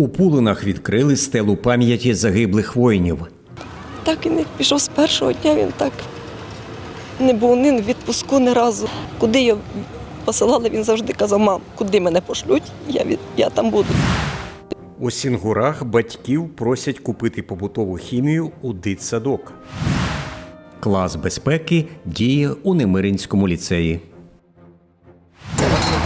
У Пулинах відкрили стелу пам'яті загиблих воїнів. Так і не пішов з першого дня, він так не був ні в відпуску ні разу. Куди його посилали, він завжди казав, мам, куди мене пошлють, я, від, я там буду. У Сінгурах батьків просять купити побутову хімію у дитсадок. Клас безпеки діє у Немиринському ліцеї.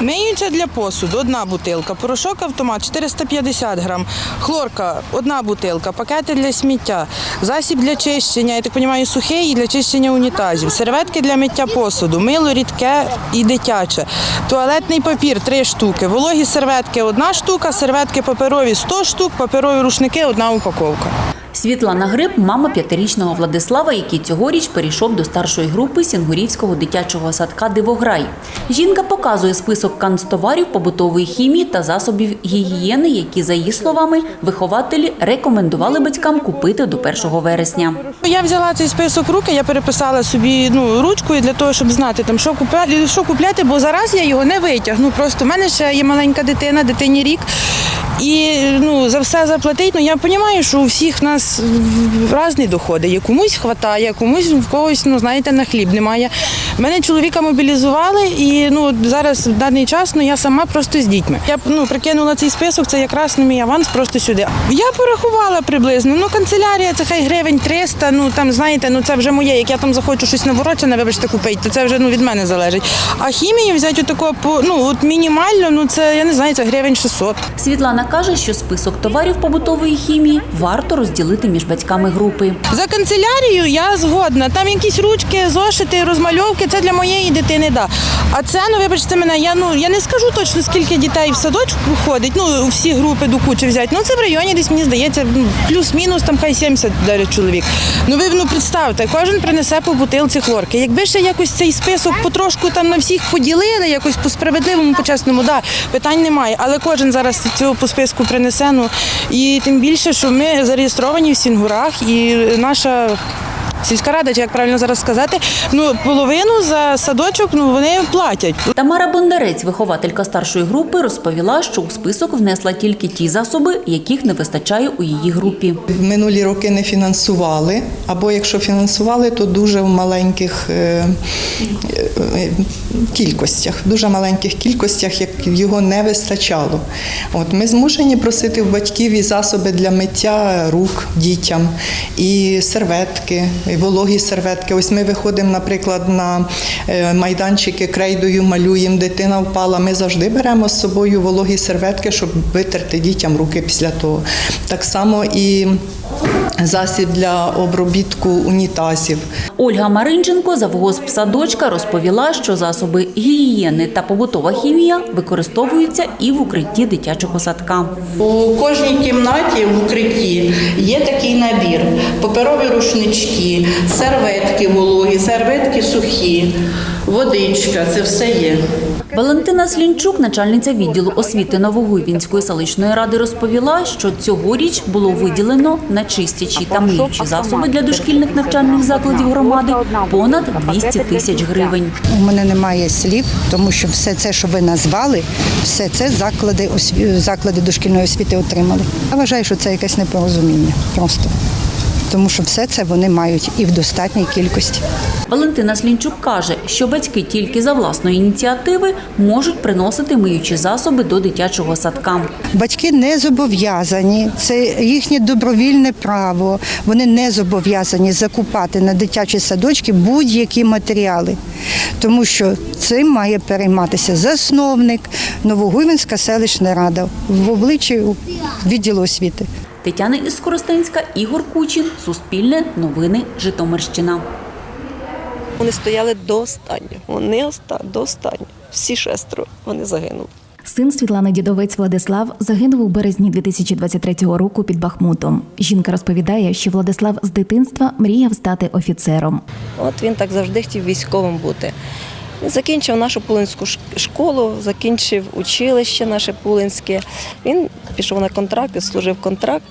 Миюча для посуду одна бутилка, порошок автомат 450 грам, хлорка одна бутилка, пакети для сміття, засіб для чищення, я так розумію, сухий і для чищення унітазів, серветки для миття посуду, мило рідке і дитяче, туалетний папір три штуки, вологі серветки одна штука, серветки паперові 100 штук, паперові рушники одна упаковка. Світлана Гриб – мама п'ятирічного Владислава, який цьогоріч перейшов до старшої групи Сінгурівського дитячого садка «Дивограй». Жінка показує список канцтоварів побутової хімії та засобів гігієни, які, за її словами, вихователі рекомендували батькам купити до 1 вересня. Я взяла цей список руки, я переписала собі ну, ручкою для того, щоб знати, там, що, купляти, що купляти, бо зараз я його не витягну. Просто в мене ще є маленька дитина, дитині рік. І ну, за все заплатить. Ну я розумію, що у всіх нас різні доходи. Є комусь вистачає, комусь в когось, ну знаєте, на хліб немає. Мене чоловіка мобілізували, і ну зараз в даний час ну, я сама просто з дітьми. Я ну, прикинула цей список, це якраз на мій аванс просто сюди. Я порахувала приблизно. Ну, канцелярія це хай гривень 300, ну там знаєте, ну це вже моє. Як я там захочу щось наворочене, вибачте, купити, то це вже ну, від мене залежить. А хімію взяти отако, по ну от мінімально, ну це я не знаю, це гривень 600. Світлана каже, що список товарів побутової хімії варто розділити між батьками групи. За канцелярію я згодна. Там якісь ручки, зошити, розмальовки. Це для моєї дитини, да. А це, ну вибачте мене, я ну я не скажу точно скільки дітей в садочку ходить. Ну всі групи до кучі взяти. Ну це в районі десь мені здається, ну, плюс-мінус там хай 70 дарить чоловік. Ну ви ну представте, кожен принесе по бутилці хлорки. Якби ще якось цей список потрошку там на всіх поділили, якось по справедливому, по чесному, да, питань немає. Але кожен зараз цього по списку принесе. Ну і тим більше, що ми зареєстровані в Сінгурах, і наша. Сільська рада, чи як правильно зараз сказати, ну половину за садочок ну вони платять. Тамара Бондарець, вихователька старшої групи, розповіла, що у список внесла тільки ті засоби, яких не вистачає у її групі. Минулі роки не фінансували, або якщо фінансували, то дуже в маленьких е, е, кількостях, дуже маленьких кількостях, як його не вистачало. От ми змушені просити в батьків і засоби для миття рук дітям, і серветки, вологі серветки. Ось ми виходимо, наприклад, на е, майданчики крейдою, малюємо, дитина впала. Ми завжди беремо з собою вологі серветки, щоб витерти дітям руки після того. Так само і засіб для обробітку унітазів. Ольга Маринченко, завгосп садочка, розповіла, що засоби гігієни та побутова хімія використовуються і в укритті дитячого садка. У кожній кімнаті в укритті є такий набір: паперові рушнички, серветки вологі, серветки сухі, водичка це все є. Валентина Слінчук, начальниця відділу освіти Новогуйвінської селищної ради, розповіла, що цьогоріч було виділено на чистячі та миючі засоби для дошкільних навчальних закладів громади понад 200 тисяч гривень. У мене немає слів, тому що все це, що ви назвали, все це заклади заклади дошкільної освіти отримали. Я вважаю, що це якесь непорозуміння просто. Тому що все це вони мають і в достатній кількості. Валентина Слінчук каже, що батьки тільки за власної ініціативи можуть приносити миючі засоби до дитячого садка. Батьки не зобов'язані, це їхнє добровільне право. Вони не зобов'язані закупати на дитячі садочки будь-які матеріали, тому що цим має перейматися засновник Новогуйвинська селищна рада в обличчі відділу освіти. Тетяна Іскоростенська, Ігор Кучин, Суспільне, Новини, Житомирщина. Вони стояли до останнього. Вони оста до останнього. Всі шестеро вони загинули. Син Світлани Дідовець Владислав загинув у березні 2023 року під Бахмутом. Жінка розповідає, що Владислав з дитинства мріяв стати офіцером. От він так завжди хотів військовим бути. Закінчив нашу пулинську школу, закінчив училище наше пулинське. Він пішов на контракт, служив контракт.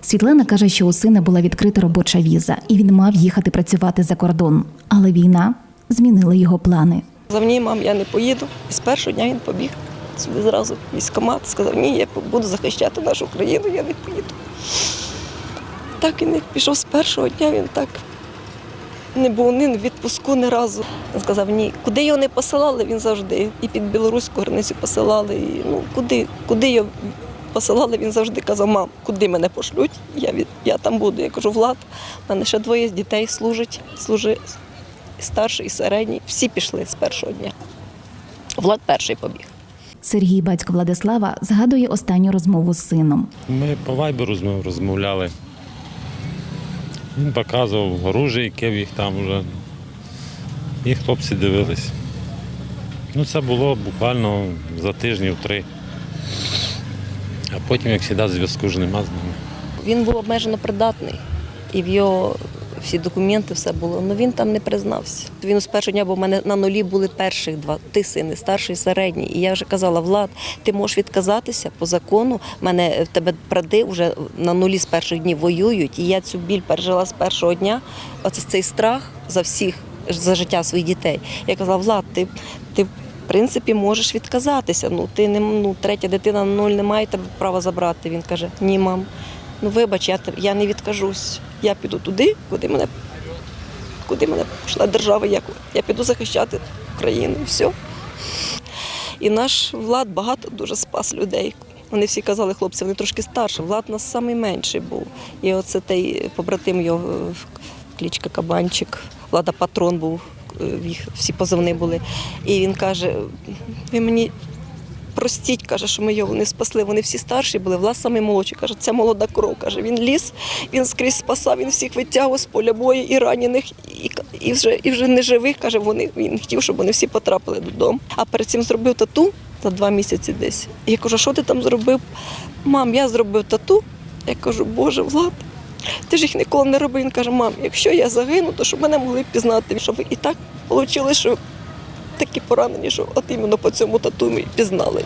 Світлана каже, що у сина була відкрита робоча віза, і він мав їхати працювати за кордон. Але війна змінила його плани. За мені, мам, я не поїду. І з першого дня він побіг сюди зразу в військкомат, сказав, ні, я буду захищати нашу країну, я не поїду. Так і не пішов з першого дня, він так не був ні в відпуску ні разу. Він сказав, ні. Куди його не посилали, він завжди. І під білоруську границю посилали. І, ну, куди, куди його посилали, він завжди казав, мам, куди мене пошлють, я, від, я там буду. Я кажу, Влад, в мене ще двоє дітей служить і старший, і середній. Всі пішли з першого дня. Влад перший побіг. Сергій, батько Владислава, згадує останню розмову з сином. Ми по вайберу з ним розмовляли. Він показував оружие, яке в їх там вже. І хлопці дивились. Ну, це було буквально за тижнів три. А потім, як завжди, зв'язку ж нема з ними. Він був обмежено придатний, і в його всі документи, все було. але він там не признався. Він з першого дня, бо в мене на нулі були перших два, ти сини, старший, середній. І я вже казала, Влад, ти можеш відказатися по закону. В мене в тебе пради вже на нулі з перших днів воюють. І я цю біль пережила з першого дня. Оце цей страх за всіх, за життя своїх дітей. Я казала, Влад, ти, ти в принципі можеш відказатися. Ну, ти не ну, третя дитина нуль не має тебе права забрати. Він каже, ні, мам. Ну вибач, я, я не відкажусь. Я піду туди, куди мене, куди мене пішла держава. Як, я піду захищати Україну. Все. І наш влад багато дуже спас людей. Вони всі казали, хлопці, вони трошки старші. Влад у нас найменший був. І оце той побратим його клічка Кабанчик, влада патрон був, е, їх всі позивни були. І він каже: ви мені простіть, каже, що ми його не спасли. Вони всі старші були, Влад самий молодший. Каже, це молода кров. Каже, він ліз, він скрізь спасав, він всіх витягував з поля бою і ранених, і, і, вже, і вже неживих. Каже, вони, він хотів, щоб вони всі потрапили додому. А перед цим зробив тату за два місяці десь. Я кажу, що ти там зробив? Мам, я зробив тату. Я кажу, Боже, Влад, ти ж їх ніколи не робив. Він каже, мам, якщо я загину, то щоб мене могли пізнати. Щоб і так вийшло, що такі поранені, що от іменно по цьому тату ми пізнали.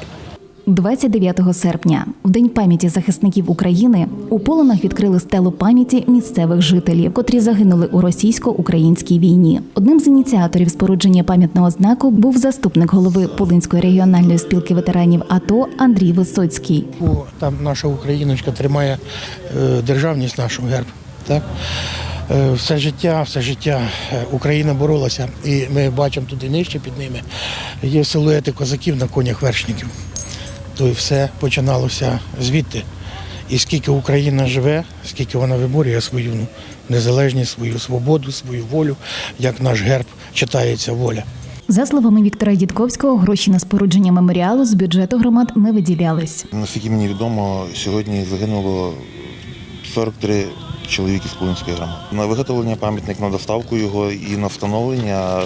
29 серпня, в день пам'яті захисників України, у полонах відкрили стелу пам'яті місцевих жителів, котрі загинули у російсько-українській війні. Одним з ініціаторів спорудження пам'ятного знаку був заступник голови Полинської регіональної спілки ветеранів АТО Андрій Висоцький. Бо там наша україночка тримає е, державність нашу герб. Так? Е, Все життя, все життя е, Україна боролася, і ми бачимо туди нижче під ними. Є силуети козаків на конях вершників. То і все починалося звідти. І скільки Україна живе, скільки вона виборює свою ну, незалежність, свою свободу, свою волю, як наш герб читається воля. За словами Віктора Дідковського, гроші на спорудження меморіалу з бюджету громад не виділялись. Наскільки мені відомо, сьогодні загинуло 43 чоловіки з Полинської громади. На виготовлення пам'ятник на доставку його і на встановлення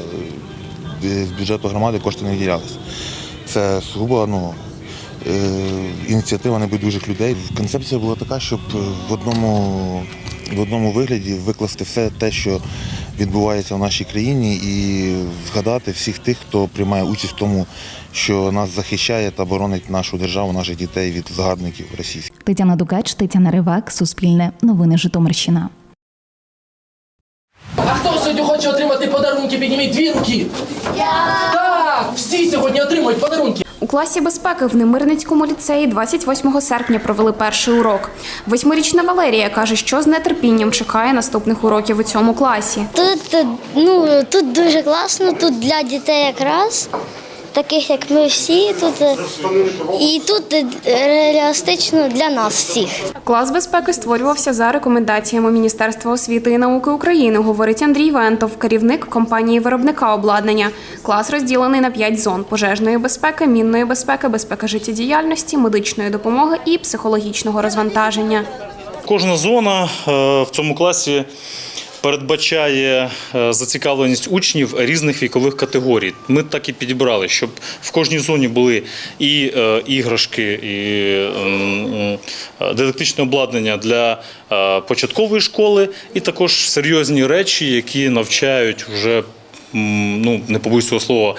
е, з бюджету громади кошти не виділялися. Це сугубо ну, е, ініціатива небайдужих людей. Концепція була така, щоб в одному, в одному вигляді викласти все те, що відбувається в нашій країні, і згадати всіх тих, хто приймає участь в тому, що нас захищає та боронить нашу державу, наших дітей від загарбників російських. Тетяна Дукач, Тетяна Ривак, Суспільне, Новини Житомирщина. А хто сьогодні хоче отримати подарунки? Підніміть дві руки. Я! Так, всі сьогодні отримують подарунки. У класі безпеки в Немирницькому ліцеї 28 серпня провели перший урок. Восьмирічна Валерія каже, що з нетерпінням чекає наступних уроків у цьому класі. Тут ну тут дуже класно, тут для дітей якраз, таких як ми всі тут. е, І тут е, реалістично для нас всіх. Клас безпеки створювався за рекомендаціями Міністерства освіти і науки України, говорить Андрій Вентов, керівник компанії виробника обладнання. Клас розділений на п'ять зон: пожежної безпеки, мінної безпеки, безпеки життєдіяльності, медичної допомоги і психологічного розвантаження. Кожна зона е, в цьому класі передбачає е, зацікавленість учнів різних вікових категорій. Ми так і підібрали, щоб в кожній зоні були і е, іграшки, і дидактичне обладнання для е, початкової школи, і також серйозні речі, які навчають вже ну не побоюсь цього слова,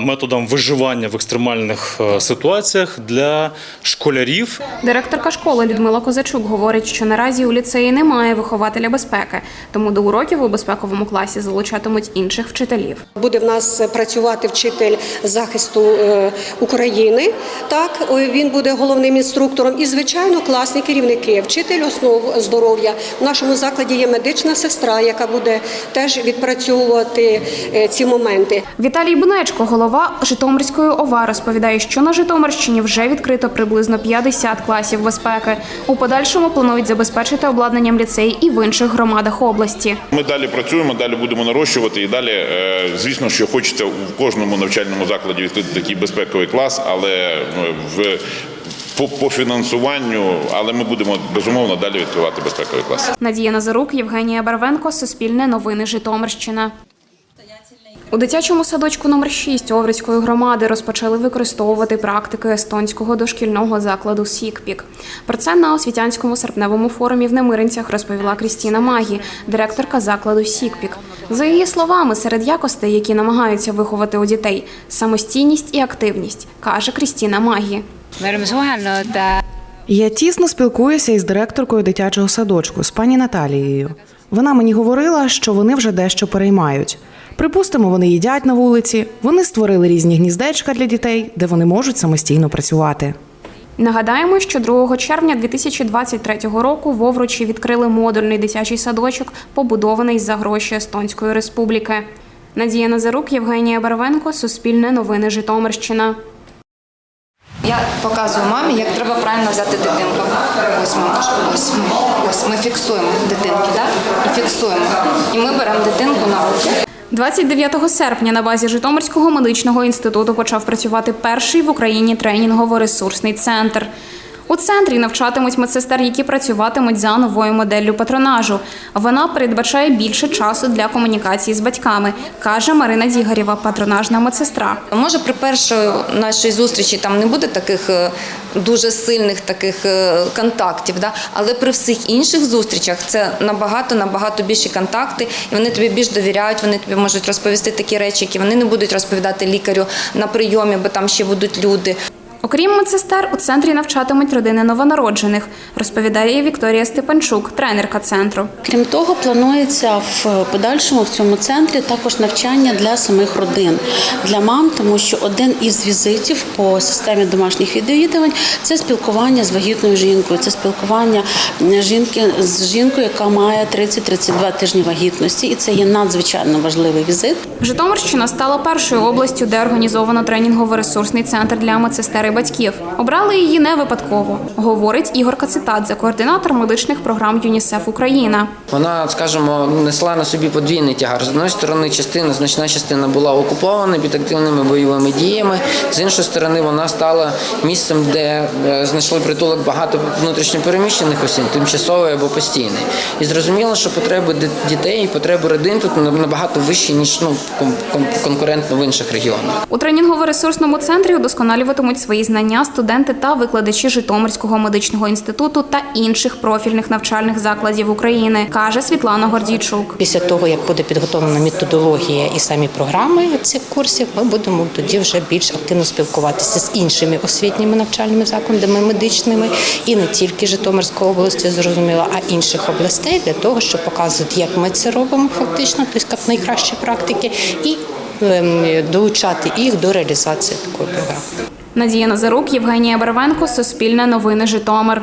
методам виживання в екстремальних е, ситуаціях для школярів. Директорка школи Людмила Козачук говорить, що наразі у ліцеї немає вихователя безпеки, тому до уроків у безпековому класі залучатимуть інших вчителів. Буде в нас працювати вчитель захисту е, України. Так він буде головним інструктором. І звичайно, класні керівники, вчитель основ здоров'я. В нашому закладі є медична сестра, яка буде теж відпрацьовувати ці моменти. Віталій Бунечко, голова Житомирської ОВА, розповідає, що на Житомирщині вже відкрито приблизно 50 класів безпеки. У подальшому планують забезпечити обладнанням ліцей і в інших громадах області. Ми далі працюємо, далі будемо нарощувати і далі, е, звісно, що хочеться в кожному навчальному закладі відкрити такий безпековий клас, але ну, в по, по фінансуванню, але ми будемо безумовно далі відкривати безпековий клас. Надія Назарук, Євгенія Барвенко, Суспільне новини Житомирщина. У дитячому садочку номер 6 Оврицької громади розпочали використовувати практики естонського дошкільного закладу Сікпік. Про це на освітянському серпневому форумі в Немиринцях розповіла Крістіна Магі, директорка закладу Сікпік. За її словами, серед якостей, які намагаються виховати у дітей, самостійність і активність, каже Крістіна Магі. Я тісно спілкуюся із директоркою дитячого садочку з пані Наталією. Вона мені говорила, що вони вже дещо переймають. Припустимо, вони їдять на вулиці. Вони створили різні гніздечка для дітей, де вони можуть самостійно працювати. Нагадаємо, що 2 червня 2023 року в Овручі відкрили модульний дитячий садочок, побудований за гроші Естонської республіки. Надія Назарук, Євгенія Барвенко, Суспільне новини Житомирщина. Я показую мамі, як треба правильно взяти дитинку. Ось мама, ось ми, ось ми фіксуємо дитинки, да? і фіксуємо. І ми беремо дитинку на руки. 29 серпня на базі Житомирського медичного інституту почав працювати перший в Україні тренінгово-ресурсний центр. У центрі навчатимуть медсестер, які працюватимуть за новою моделлю патронажу. Вона передбачає більше часу для комунікації з батьками, каже Марина Дігарєва, патронажна медсестра. Може, при першій нашій зустрічі там не буде таких е, дуже сильних таких е, контактів, да? але при всіх інших зустрічах це набагато набагато більші контакти, і вони тобі більш довіряють. Вони тобі можуть розповісти такі речі, які вони не будуть розповідати лікарю на прийомі, бо там ще будуть люди. Окрім медсестер, у центрі навчатимуть родини новонароджених, розповідає Вікторія Степанчук, тренерка центру. Крім того, планується в подальшому в цьому центрі також навчання для самих родин, для мам, тому що один із візитів по системі домашніх відвідувань це спілкування з вагітною жінкою, це спілкування жінки з жінкою, яка має 30-32 тижні вагітності, і це є надзвичайно важливий візит. Житомирщина стала першою областю, де організовано тренінгово-ресурсний центр для медсестер батьків. Обрали її не випадково, говорить Ігор Кацитадзе, координатор медичних програм ЮНІСЕФ Україна. Вона, скажімо, несла на собі подвійний тягар. З однієї сторони, частина, значна частина була окупована під активними бойовими діями. З іншої сторони, вона стала місцем, де е, знайшли притулок багато внутрішньопереміщених осіб, тимчасовий або постійний. І зрозуміло, що потреби дітей і потреби родин тут набагато вищі ніж ну кон- кон- конкурентно в інших регіонах. У тренінгово-ресурсному центрі удосконалюватимуть свої знання студенти та викладачі Житомирського медичного інституту та інших профільних навчальних закладів України, каже Світлана Гордійчук. Після того, як буде підготовлена методологія і самі програми цих курсів, ми будемо тоді вже більш активно спілкуватися з іншими освітніми навчальними закладами медичними і не тільки Житомирської області, зрозуміло, а інших областей для того, щоб показувати, як ми це робимо фактично, тобто найкращі практики, і ем, долучати їх до реалізації такої програми. Надія Назарук, Євгенія Барвенко, Суспільне новини Житомир.